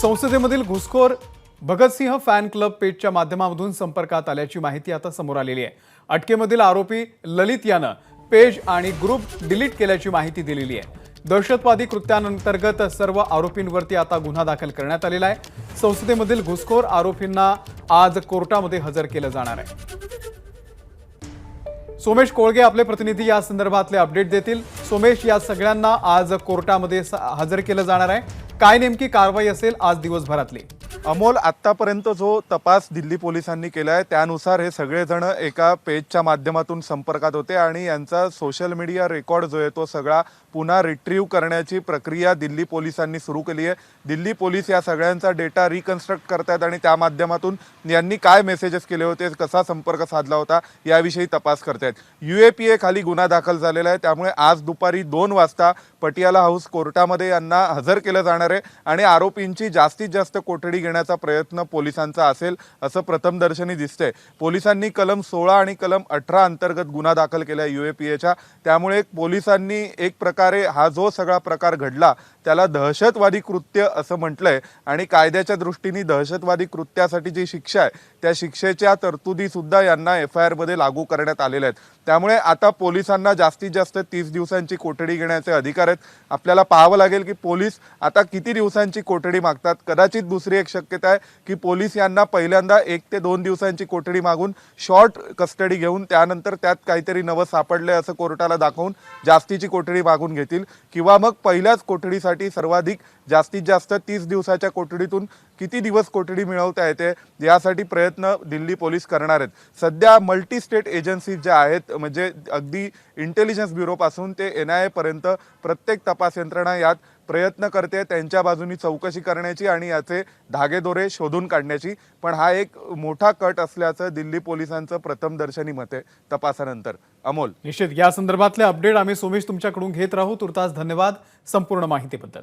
संसदेमधील घुसखोर Bhagat Singh fan club पेजच्या माध्यमामधून संपर्कात आल्याची माहिती आता समोर आलेली आहे. अटकेमधील आरोपी ललित यानं पेज आणि ग्रुप डिलीट केल्याची माहिती दिलेली आहे. दहशतवादी कृत्यांतर्गत सर्व आरोपींवरती आता गुन्हा दाखल करण्यात आलेला आहे. संसदेमधील घुसखोर आरोपींना आज कोर्टामध्ये हजर केलं जाणार आहे. सोमेश कोळगे आपले प्रतिनिधी या संदर्भातले अपडेट देतील. सोमेश या सगळ्यांना आज कोर्टामध्ये हजर केलं जाणार आहे. काय नेमकी कारवाई असेल आज दिवसभरातली? अमोल आत्तापर्यंत जो तपास दिल्ली पोलिसांनी केला आहे त्यानुसार हे सगळेजण एका पेजच्या माध्यमातून संपर्कात होते आणि यांचा सोशल मीडिया रेकॉर्ड जो आहे तो सगळा पुन्हा रिट्रीव्ह करण्याची प्रक्रिया दिल्ली पोलिसांनी सुरू केली आहे. दिल्ली पोलीस या सगळ्यांचा डेटा रिकन्स्ट्रक्ट करतायत आणि त्या माध्यमातून यांनी काय मेसेजेस केले होते कसा संपर्क साधला होता याविषयी तपास करतायत. यू ए पी ए खाली गुन्हा दाखल झालेला आहे त्यामुळे आज दुपारी दोन वाजता पटियाला हाऊस कोर्टामध्ये यांना हजर केलं जाणार आहे आणि आरोपींची जास्तीत जास्त कोठडी करण्याचा प्रयत्न पोलिसांचा असेल असं प्रथमदर्शनी दिसतंय. पोलिसांनी कलम सोळा आणि कलम अठरा अंतर्गत गुन्हा दाखल केला यू ए पी एच्या. त्यामुळे पोलिसांनी एक प्रकारे हा जो सगळा प्रकार घडला त्याला दहशतवादी कृत्य असं म्हटलंय. आणि कायद्याच्या दृष्टीने दहशतवादी कृत्यासाठी जी शिक्षा आहे त्या शिक्षेच्या तरतुदी सुद्धा यांना एफ आय आरमध्ये लागू करण्यात आलेल्या आहेत. त्यामुळे आता पोलिसांना जास्तीत जास्त तीस दिवसांची कोठडी घेण्याचे अधिकार आहेत. आपल्याला पाहावं लागेल की पोलीस आता किती दिवसांची कोठडी मागतात? कदाचित दुसरी एक शक्यता आहे की पोलीस यांना पहिल्यांदा एक ते दोन दिवसांची कोठडी मागून शॉर्ट कस्टडी घेऊन त्यानंतर त्यात काहीतरी नवं सापडलं असं कोर्टाला दाखवून जास्तीची कोठडी मागून घेतील. किंवा मग पहिल्याच कोठडीसाठी सर्वाधिक जास्तीत जास्त तीस दिवसाच्या कोठडीतून किती दिवस कोठडी मिळवता येते यासाठी प्रयत्न दिल्ली पोलीस करणार आहेत. सध्या मल्टी स्टेट एजन्सीज ज्या आहेत म्हणजे अगदी इंटेलिजन्स ब्युरोपासून ते एन आय एपर्यंत प्रत्येक तपास यंत्रणा यात प्रयत्न करते त्यांच्या बाजूनी चौकशी करण्याची आणि याचे धागेदोरे शोधून काढण्याची. पण हा एक मोठा कट असल्याचं दिल्ली पोलिसांचं प्रथमदर्शनी मत आहे तपासानंतर. अमोल. निश्चित. या संदर्भातले अपडेट आम्ही सोमेश तुमच्याकडून घेत राहू. तुर्तास धन्यवाद संपूर्ण माहितीबद्दल.